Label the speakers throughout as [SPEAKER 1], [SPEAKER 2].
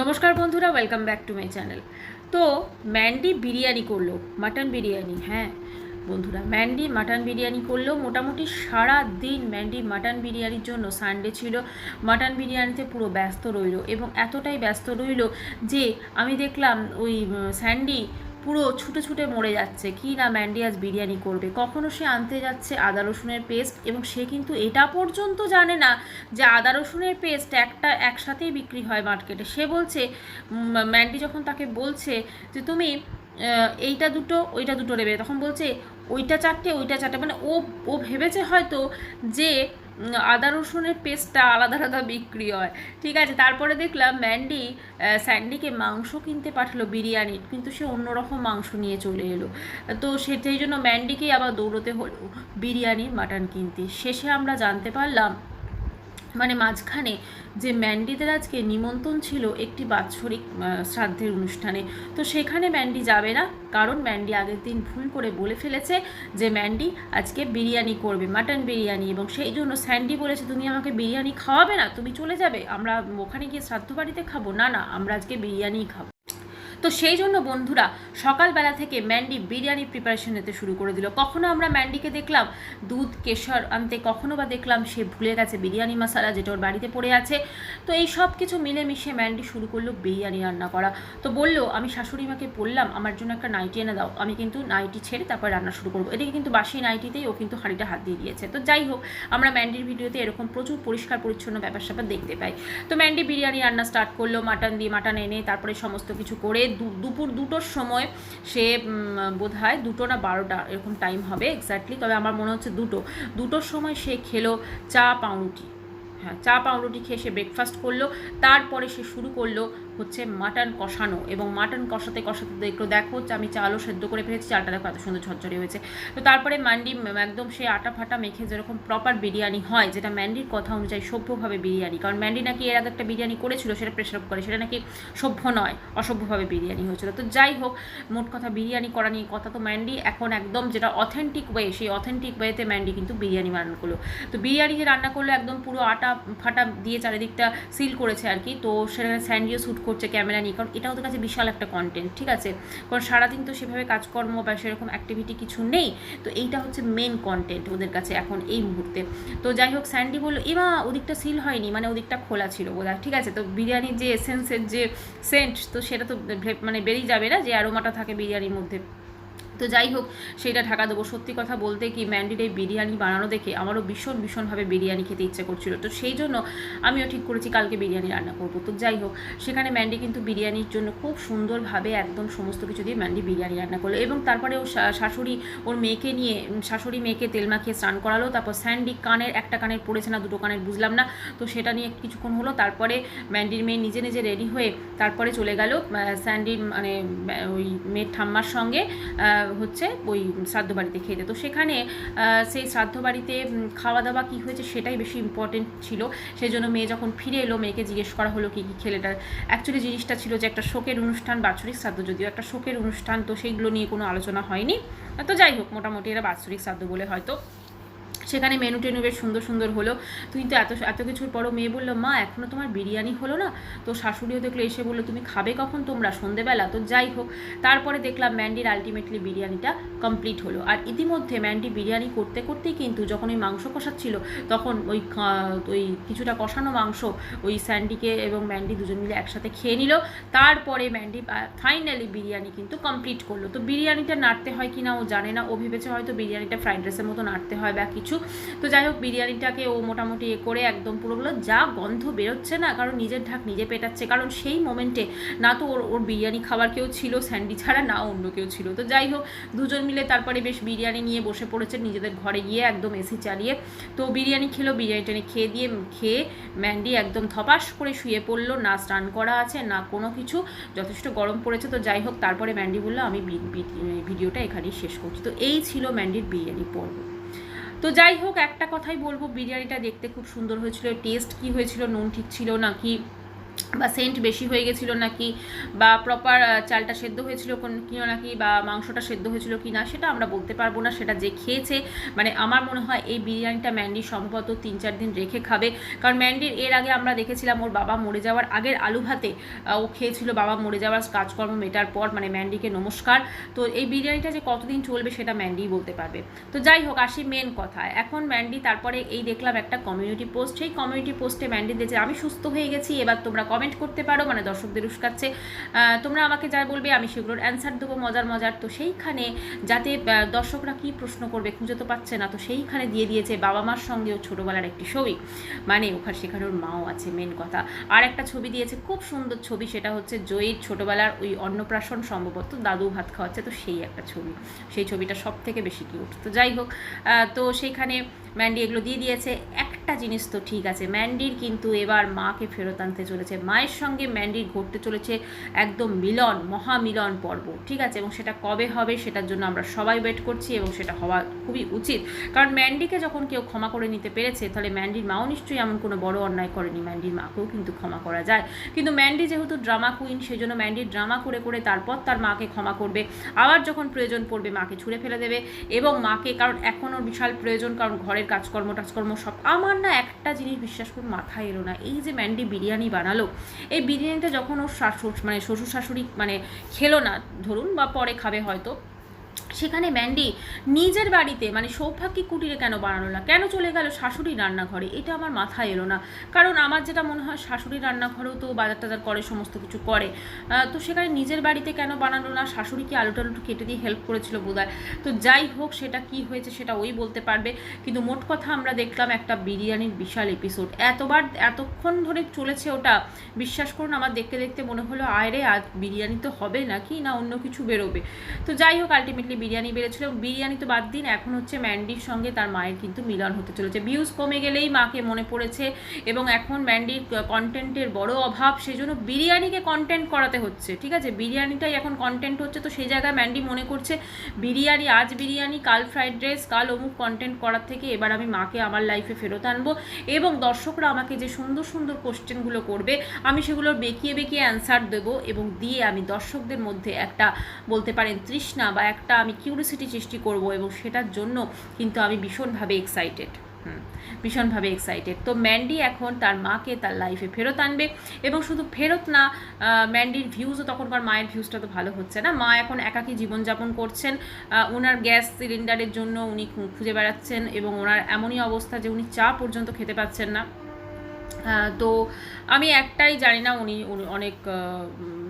[SPEAKER 1] নমস্কার বন্ধুরা welcome back to my channel তো, ম্যান্ডি বিরিয়ানি করল, মাটন বিরিয়ানি হ্যাঁ। বন্ধুরা, ম্যান্ডি মাটন বিরিয়ানি করল, মোটামুটি সারা দিন ম্যান্ডি মাটন বিরিয়ানির জন্য সানডে ছিল। মাটন বিরিয়ানিতে পুরো ব্যস্ত রইল এবং এতটাই ব্যস্ত রইল যে, আমি দেখলাম ওই স্যান্ডি পুরো ছুটে ছুটে মরে যাচ্ছে। কি না ম্যান্ডি আজ বিরিয়ানি করবে? কখনও সে আনতে যাচ্ছে আদা রসুনের পেস্ট এবং সে কিন্তু এটা পর্যন্ত জানে না যে আদা রসুনের পেস্ট একটা একসাথেই বিক্রি হয় মার্কেটে। সে বলছে ম্যান্ডি যখন তাকে বলছে যে, তুমি এইটা দুটো, ওইটা দুটো নেবে। তখন বলছে, ওইটা চারটে ওইটা চারটে। মানে ও ও ভেবেছে হয়তো যে আদা রসুনের পেস্টটা আলাদা আলাদা বিক্রি হয়। ঠিক আছে, তারপরে দেখলাম ম্যান্ডি স্যান্ডিকে মাংস কিনতে পাঠালো বিরিয়ানির কিন্তু সে অন্যরকম মাংস নিয়ে চলে এলো। তো সেটাই জন্য ম্যান্ডিকেই আবার দৌড়তে হলো বিরিয়ানির মাটন কিনতে। শেষে আমরা জানতে পারলাম মানে মাঝখানে যে ম্যান্ডিদের আজকে নিমন্ত্রণ ছিল একটি বাৎসরিক শ্রাদ্ধের অনুষ্ঠানে। তো সেখানে ম্যান্ডি যাবে না, কারণ ম্যান্ডি আগের দিন ভুল করে বলে ফেলেছে যে ম্যান্ডি আজকে বিরিয়ানি করবে, মাটন বিরিয়ানি। এবং সেই জন্য স্যান্ডি বলেছে, তুমি আমাকে বিরিয়ানি খাওয়াবে না, তুমি চলে যাবে। আমরা ওখানে গিয়ে শ্রাদ্ধ বাড়িতে খাব। না না, আমরা আজকে বিরিয়ানিই খাব। তো সেই জন্য বন্ধুরা সকালবেলা থেকে ম্যান্ডি বিরিয়ানি প্রিপারেশন নিতে শুরু করে দিল। কখনো আমরা ম্যান্ডিকে দেখলাম দুধ, কেশর আনতে, কখনো বা দেখলাম সে ভুলে গেছে বিরিয়ানি মশলা যেটা ওর বাড়িতে পড়ে আছে। তো এই সব কিছু মিলেমিশে ম্যান্ডি শুরু করল বিরিয়ানি রান্না করা। তো বলল, আমি শাশুড়ি মাকে বললাম, আমার জন্য একটা নাইটি এনে দাও। আমি কিন্তু নাইটি ছেড়ে তারপর রান্না শুরু করব। এদিকে কিন্তু বাসি নাইটিতেই ও কিন্তু হাঁড়িটা হাত দিয়ে দিয়েছে। তো যাই হোক, আমরা ম্যান্ডির ভিডিওতে এরকম প্রচুর পরিষ্কার পরিচ্ছন্ন ব্যাপার স্যাপার দেখতে পাই। তো ম্যান্ডি বিরিয়ানি রান্না স্টার্ট করল মাটন দিয়ে মাটন এনে তারপরে সমস্ত কিছু করে দুপুর দুটোর সময় সে বোধ হয় দুটো না বারোটা এরকম টাইম হবে এক্স্যাক্টলি তবে আমার মনে হচ্ছে দুটো। দুটোর সময় সে খেলো চা পাউরুটি। হ্যাঁ চা পাউরুটি খেয়ে সে ব্রেকফাস্ট করল, তারপরে সে শুরু করল হচ্ছে মাটন কষানো এবং মাটন কষাতে কষাতে দেখল দেখো আমি চালও সেদ্ধ করে ফেলেছি, চালটা দেখো এত সুন্দর ঝরঝরে হয়েছে। তো তারপরে ম্যান্ডি একদম সেই আটা ফাটা মেখে যেরকম প্রপার বিরিয়ানি হয়, যেটা ম্যান্ডির কথা অনুযায়ী সভ্যভাবে বিরিয়ানি। কারণ ম্যান্ডি নাকি এর আগে একটা বিরিয়ানি করেছিল, সেটা প্রেশার করে, সেটা নাকি সভ্য নয়, অসভ্যভাবে বিরিয়ানি হয়েছিল। তো যাই হোক, মোট কথা বিরিয়ানি করা নিয়ে কথা, তো ম্যান্ডি এখন একদম যেটা অথেন্টিক ওয়ে সেই অথেন্টিক ওয়েতে ম্যান্ডি কিন্তু বিরিয়ানি রান্না করল। তো বিরিয়ানি যে রান্না করল, একদম পুরো আটা ফাটা দিয়ে চারিদিকটা সিল করেছে আর কি। তো সেখানে স্যান্ডিও শ্যুট করছে ক্যামেরা নিয়ে, কারণ এটা ওদের কাছে বিশাল একটা কন্টেন্ট ঠিক আছে? কারণ সারাদিন তো সেভাবে কাজকর্ম বা সেরকম অ্যাক্টিভিটি কিছু নেই, তো এইটা হচ্ছে মেন কন্টেন্ট ওদের কাছে এখন এই মুহূর্তে। তো যাই হোক স্যান্ডি বলল এবার ওদিকটা সিল হয়নি মানে ওদিকটা খোলা ছিল বোধহয়, ঠিক আছে? তো বিরিয়ানির যে এসেন্সের যে সেন্ট তো সেটা তো মানে বেরিয়ে যাবে না যে অ্যারোমাটা থাকে বিরিয়ানির মধ্যে? তো যাই হোক, সেটা ঢাকা দেবো। সত্যি কথা বলতে কি ম্যান্ডির এই বিরিয়ানি বানানো দেখে আমারও ভীষণ, ভীষণভাবে বিরিয়ানি খেতে ইচ্ছে করছিল। তো সেই জন্য আমিও ঠিক করেছি কালকে বিরিয়ানি রান্না করব। তো যাই হোক, সেখানে ম্যান্ডি কিন্তু বিরিয়ানির জন্য খুব সুন্দরভাবে একদম সমস্ত কিছু দিয়ে ম্যান্ডি বিরিয়ানি রান্না করল। এবং তারপরে ও শাশুড়ি, ওর মেয়েকে নিয়ে শাশুড়ি মেয়েকে তেল মাখিয়ে স্নান করালো। তারপর স্যান্ডি কানের, একটা কানের পড়েছে না, দুটো কানের বুঝলাম না। তো সেটা নিয়ে কিছুক্ষণ হলো, তারপরে ম্যান্ডির মেয়ে নিজে নিজে রেডি হয়ে তারপরে চলে গেল স্যান্ডির মানে ওই মেয়ের ঠাম্মার সঙ্গে হচ্ছে ওই শ্রাদ্ধ বাড়িতে খেতে তো সেখানে সেই শ্রাদ্ধ বাড়িতে খাওয়া দাওয়া কী হয়েছে সেটাই বেশি ইম্পর্টেন্ট ছিল। সেই জন্য মেয়ে যখন ফিরে এলো, মেয়েকে জিজ্ঞেস করা হলো কী কী খেলেটা। অ্যাকচুয়ালি জিনিসটা ছিল যে একটা শোকের অনুষ্ঠান, বাৎসরিক শ্রাদ্ধ যদিও একটা শোকের অনুষ্ঠান, তো সেইগুলো নিয়ে কোনো আলোচনা হয়নি। তো যাই হোক, মোটামুটি এরা বাৎসরিক শ্রাদ্ধ বলে হয়তো সেখানে মেনু টেনু বেশ সুন্দর সুন্দর হলো। কিন্তু এত এত কিছুর পরও মেয়ে বলল, মা এখনও তোমার বিরিয়ানি হলো না? তো শাশুড়িও দেখল, এসে বলল, তুমি খাবে কখন তোমরা? সন্ধেবেলা, তো যাই হোক। তারপরে দেখলাম ম্যান্ডির আলটিমেটলি বিরিয়ানিটা কমপ্লিট হলো। আর ইতিমধ্যে ম্যান্ডি বিরিয়ানি করতে, করতেই কিন্তু যখন ওই মাংস কষাচ্ছিল, তখন ওই ওই কিছুটা কষানো মাংস ওই স্যান্ডিকে এবং ম্যান্ডি দুজন মিলে একসাথে খেয়ে নিল। তারপরে ম্যান্ডি ফাইনালি বিরিয়ানি কিন্তু কমপ্লিট করল। তো বিরিয়ানিটা নাড়তে হয় কি না ও জানে না। ও ভেবেছে হয়তো বিরিয়ানিটা ফ্রাইড রাইসের মতো নাড়তে হয় বা কিছু তো যাই হোক বিরিয়ানিটাকে ও মোটামুটি এ করে একদম পুরোগুলো যা গন্ধ বেরোচ্ছে না, কারণ নিজের ঢাক নিজে পেটাচ্ছে। কারণ সেই মোমেন্টে না তো ওর ওর বিরিয়ানি খাবার কেউ ছিল স্যান্ডি ছাড়া না অন্য কেউ ছিল। তো যাই হোক দুজন মিলে তারপরে বেশ বিরিয়ানি নিয়ে বসে পড়েছে, নিজেদের ঘরে গিয়ে একদম এসি চালিয়ে। তো বিরিয়ানি খেলো, বিরিয়ানি টেনে খেয়ে দিয়ে, খেয়ে ম্যান্ডি একদম ধপাস করে শুয়ে পড়ল। না স্নান করা আছে, না কোনো কিছু, যথেষ্ট গরম পড়েছে। তো যাই হোক তারপরে ম্যান্ডি বলল, আমি ভিডিওটা এখানেই শেষ করছি। তো এই ছিল ম্যান্ডির বিরিয়ানি পর্ব। তো যাই হোক, একটা কথাই বলব, বিরিয়ানিটা দেখতে খুব সুন্দর হয়েছিল টেস্ট কি হয়েছিল, নুন ঠিক ছিল নাকি বা সেন্ট বেশি হয়ে গেছিল নাকি বা প্রপার চালটা সেদ্ধ হয়েছিল কোন- নাকি বা মাংসটা সেদ্ধ হয়েছিল কি না সেটা আমরা বলতে পারব না, সেটা যে খেয়েছে। মানে আমার মনে হয় এই বিরিয়ানিটা ম্যান্ডি সম্ভবত তিন চার দিন রেখে খাবে। কারণ ম্যান্ডির এর আগে আমরা দেখেছিলাম ওর বাবা মরে যাওয়ার আগের আলু ভাতে ও খেয়েছিল বাবা মরে যাওয়ার কাজকর্ম মেটার পর মানে ম্যান্ডিকে নমস্কার। তো এই বিরিয়ানিটা যে কতদিন চলবে সেটা ম্যান্ডিই বলতে পারবে। তো যাই হোক, আসি মেন কথা এখন ম্যান্ডি তারপরে এই দেখলাম একটা কমিউনিটি পোস্ট সেই কমিউনিটি পোস্টে ম্যান্ডি দিয়েছে আমি সুস্থ হয়ে গেছি। এবার তোমরা কমেন্ট করতে পারো মানে দর্শকদের উস্কাচ্ছে। তোমরা আমাকে যা বলবে আমি সেগুলোর অ্যান্সার দেবো, মজার মজার। তো সেইখানে যাতে দর্শকরা কি প্রশ্ন করবে খুঁজে তো পাচ্ছে না, তো সেইখানে দিয়ে দিয়েছে বাবা মার সঙ্গেও ছোটোবেলার একটি ছবি। মানে ওখানে সেখানে ওর মাও আছে মেন কথা। আর একটা ছবি দিয়েছে, খুব সুন্দর ছবি, সেটা হচ্ছে জয়ীর ছোটোবেলার ওই অন্নপ্রাশন সম্ভবত দাদু ভাত খাওয়াচ্ছে, তো সেই একটা ছবি। সেই ছবিটা সব থেকে বেশি কিউট তো যাই হোক তো সেইখানে ম্যান্ডি এগুলো দিয়ে দিয়েছে। একটা জিনিস তো ঠিক আছে, ম্যান্ডির কিন্তু এবার মাকে ফেরত আনতে চলেছে। মায়ের সঙ্গে ম্যান্ডির ঘটতে চলেছে একদম মিলন মহামিলন পর্ব, ঠিক আছে? এবং সেটা কবে হবে সেটার জন্য আমরা সবাই ওয়েট করছি এবং সেটা হওয়া খুবই উচিত। কারণ ম্যান্ডিকে যখন কেউ ক্ষমা করে নিতে পেরেছে, তাহলে ম্যান্ডির মাও নিশ্চয়ই এমন কোনো বড় অন্যায় করেনি। ম্যান্ডির মাকেও কিন্তু ক্ষমা করা যায়। কিন্তু ম্যান্ডি যেহেতু ড্রামা কুইন সেই জন্য ম্যান্ডির ড্রামা করে করে তারপর তার মাকে ক্ষমা করবে। আবার যখন প্রয়োজন পড়বে, মাকে ছুঁড়ে ফেলে দেবে এবং মাকে, কারণ এখনও বিশাল প্রয়োজন, কারণ ঘরের কাজকর্ম টাজকর্ম সব আমার না একটা জিনিস বিশ্বাস করুন, মাথায় এলো না। এই যে ম্যান্ডি বিরিয়ানি বানালো, এই বিরিয়ানিটা যখন ওর শাশুড় মানে শ্বশুর শাশুড়ি মানে খেলো না, ধরুন, বা পরে খাবে হয়তো সেখানে ম্যান্ডি নিজের বাড়িতে মানে সৌভাগ্যী কুটিরে কেন বানালো না? কেন চলে গেল শাশুড়ি রান্নাঘরে? এটা আমার মাথায় এলো না। কারণ আমার যেটা মনে হয় শাশুড়ি রান্নাঘরেও তো বাজার টাজার করে, সমস্ত কিছু করে। তো সেখানে নিজের বাড়িতে কেন বানালো না? শাশুড়ি কি আলু টালু কেটে দিয়ে হেল্প করেছিল বোধহয়? তো যাই হোক, সেটা কি হয়েছে সেটা ওই বলতে পারবে। কিন্তু মোট কথা আমরা দেখলাম একটা বিরিয়ানির বিশাল এপিসোড এতবার, এতক্ষণ ধরে চলেছে ওটা। বিশ্বাস করুন, আমার দেখতে দেখতে মনে হলো আয় রে আজ বিরিয়ানি তো হবে নাকি? না অন্য কিছু বেরোবে? তো যাই হোক আলটিমেটলি বিরিয়ানি বেড়েছিল বিরিয়ানি তো বাদ দিন, এখন হচ্ছে ম্যান্ডির সঙ্গে তার মায়ের কিন্তু মিলন হতে চলেছে। ভিউজ কমে গেলেই মাকে মনে পড়েছে এবং এখন ম্যান্ডির কন্টেন্টের বড় অভাব সেই জন্য বিরিয়ানিকে কন্টেন্ট করাতে হচ্ছে, ঠিক আছে? বিরিয়ানিটাই এখন কন্টেন্ট হচ্ছে, তো সেই জায়গায় ম্যান্ডি মনে করছে, বিরিয়ানি, আজ বিরিয়ানি, কাল ফ্রাইড রাইস কাল অমুক কন্টেন্ট করার থেকে এবার আমি মাকে আমার লাইফে ফেরত আনব। এবং দর্শকরা আমাকে যে সুন্দর সুন্দর কোশ্চেনগুলো করবে, আমি সেগুলোর বেঁকিয়ে বেঁকিয়ে অ্যান্সার দেবো এবং দিয়ে আমি দর্শকদের মধ্যে একটা বলতে পারেন তৃষ্ণা বা একটা আমি কিউরিসিটি সৃষ্টি করব এবং সেটার জন্য কিন্তু আমি ভীষণভাবে এক্সাইটেড হুম, ভীষণভাবে এক্সাইটেড তো ম্যান্ডি এখন তার মাকে তার লাইফে ফেরত আনবে এবং শুধু ফেরত না ম্যান্ডির ভিউজও তখনকার মায়ের ভিউজটা তো ভালো হচ্ছে না। মা এখন একাকী জীবনযাপন করছেন ওনার গ্যাস সিলিন্ডারের জন্য উনি খুঁজে বেড়াচ্ছেন এবং ওনার এমনই অবস্থা যে উনি চা পর্যন্ত খেতে পাচ্ছেন না। তো আমি একটাই জানি না উনি অনেক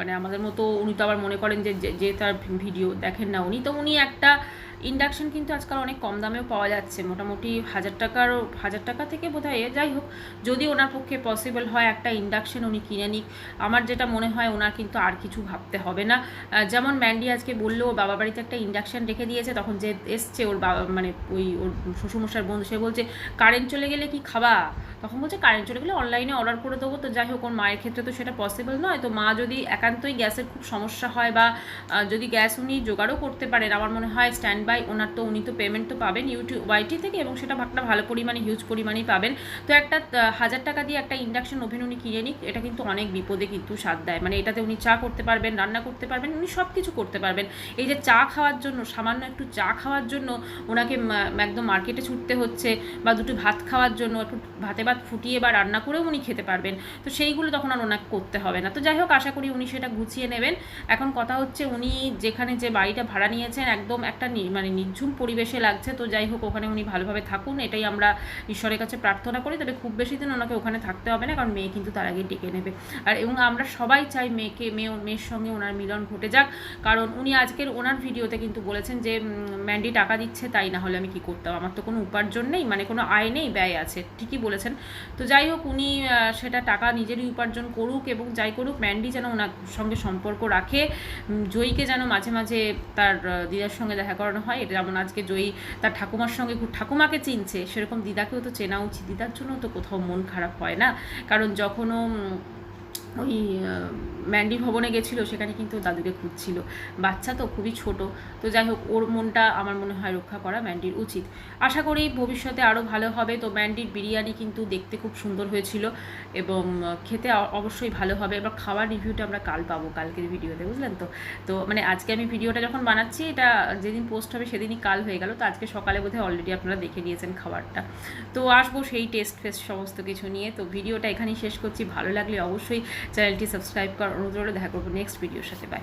[SPEAKER 1] মানে আমাদের মতো উনি তো আবার মনে করেন যে, যে- তার ভিডিও দেখেন না উনি, তো উনি একটা ইন্ডাকশন কিন্তু আজকাল অনেক কম দামেও পাওয়া যাচ্ছে। মোটামুটি হাজার টাকার হাজার টাকা থেকে বোধ হয় যাই হোক, যদি ওনার পক্ষে পসিবল হয় একটা ইন্ডাকশন উনি কিনে নিক। আমার যেটা মনে হয় ওনার কিন্তু আর কিছু ভাবতে হবে না। যেমন ম্যান্ডি আজকে বলল ওর বাবার বাড়িতে একটা ইন্ডাকশন রেখে দিয়েছে। তখন যে এসছে ওর বাবা মানে ওই ওর শ্বশুরমশার বন্ধু, সে বলছে, কারেন্ট চলে গেলে কি খাবা? তখন বলছে কারেন্ট চলে গেলে অনলাইনে অর্ডার করে দেবো। তো যাই হোক, ওর মায়ের ক্ষেত্রে তো সেটা পসিবল নয়। তো মা যদি একান্তই গ্যাসের খুব সমস্যা হয় বা যদি গ্যাস উনি জোগাড়ও করতে পারেন, আমার মনে হয় স্ট্যান্ড বাই ওনার তো, উনি তো পেমেন্ট তো পাবেন ইউটিউব ওয়াইটি থেকে এবং সেটা একটা ভালো পরিমাণে হিউজ পরিমাণেই পাবেন। তো একটা হাজার টাকা দিয়ে একটা ইন্ডাকশন ওভেন উনি কিনে নিক, এটা কিন্তু অনেক বিপদে কিন্তু স্বাদ দেয়। মানে এটাতে উনি চা করতে পারবেন, রান্না করতে পারবেন, উনি সব কিছু করতে পারবেন। এই যে চা খাওয়ার জন্য, সামান্য একটু চা খাওয়ার জন্য ওনাকে একদম মার্কেটে ছুটতে হচ্ছে বা দুটো ভাত খাওয়ার জন্য, একটু ভাতে ভাত ফুটিয়ে বা রান্না করেও উনি খেতে পারবেন। তো সেইগুলো তখন আর ওনাকে করতে হবে না। তো যাই হোক, আশা করি উনি সেটা গুছিয়ে নেবেন। এখন কথা হচ্ছে উনি যেখানে যে বাড়িটা ভাড়া নিয়েছেন, একদম একটা মানে নির্ঝুম পরিবেশে লাগছে। তো যাই হোক, ওখানে উনি ভালোভাবে থাকুন। এটাই আমরা ঈশ্বরের কাছে প্রার্থনা করি। তবে খুব বেশি দিন ওনাকে ওখানে থাকতে হবে না, কারণ মেয়ে কিন্তু তার আগে ডেকে নেবে। আর এবং আমরা সবাই চাই মেয়েকে, মেয়ে, মেয়ের সঙ্গে ওনার মিলন ঘটে যাক। কারণ উনি আজকের ওনার ভিডিওতে কিন্তু বলেছেন যে ম্যান্ডি টাকা দিচ্ছে, তাই না হলে আমি কি করতাম? আমার তো কোনো উপার্জন নেই মানে কোনো আয় নেই, ব্যয় আছে। ঠিকই বলেছেন। তো যাই হোক, উনি সেটা টাকা নিজেরই উপার্জন করুক এবং যাই করুক ম্যান্ডি যেন ওনার সঙ্গে সম্পর্ক রাখে। জয়ীকে যেন মাঝে মাঝে তার দিদার সঙ্গে দেখা করানো হয়। এটা যেমন আজকে জয়ী তার ঠাকুমার সঙ্গে ঠাকুমাকে চিনছে, সেরকম দিদাকেও তো চেনা উচিত। দিদার জন্য তো কোথাও মন খারাপ হয় না। কারণ যখনও ওই ম্যান্ডি ভবনে গেছিল, সেখানে কিন্তু দাদুকে খুঁজছিল। বাচ্চা তো খুবই ছোট। তো যাই হোক, ওর মনটা আমার মনে হয় রক্ষা করা ম্যান্ডির উচিত। আশা করি ভবিষ্যতে আরও ভালো হবে। তো ম্যান্ডির বিরিয়ানি কিন্তু দেখতে খুব সুন্দর হয়েছিল এবং খেতে অবশ্যই ভালো হবে। এবার খাওয়ার রিভিউটা আমরা কাল পাবো কালকের ভিডিওতে, বুঝলেন তো? তো মানে আজকে আমি ভিডিওটা যখন বানাচ্ছি, এটা যেদিন পোস্ট হবে সেদিনই কাল হয়ে গেল। তো আজকে সকালে বোধহয় অলরেডি আপনারা দেখে নিয়েছেন খাবারটা। তো আসব সেই টেস্ট ফেস্ট সমস্ত কিছু নিয়ে। তো ভিডিওটা এখানেই শেষ করছি। ভালো লাগলে অবশ্যই চ্যানেলটি সাবস্ক্রাইব করার অনুরোধ রইল। দেখা করব নেক্সট ভিডিওর সাথে। বাই